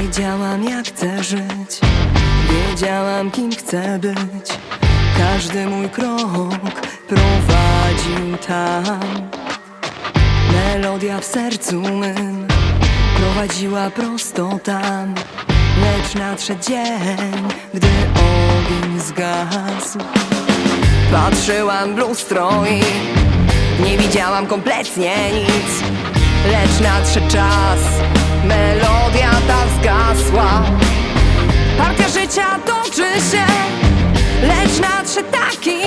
Wiedziałam jak chcę żyć. Wiedziałam kim chcę być. Każdy mój krok prowadził tam. Melodia w sercu mym Prowadziła prosto tam. Lecz nadszedł dzień Gdy ogień zgasł. Patrzyłam w lustro i Nie widziałam kompletnie nic. Lecz nadszedł czas Melodia życia toczy się Lecz nadszedł taki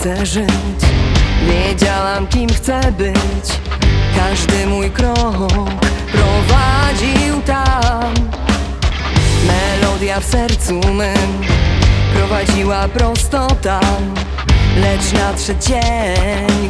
chcę żyć. Wiedziałam kim chcę być. Każdy mój krok prowadził tam. Melodia w sercu mym Prowadziła prosto tam. Lecz nadszedł dzień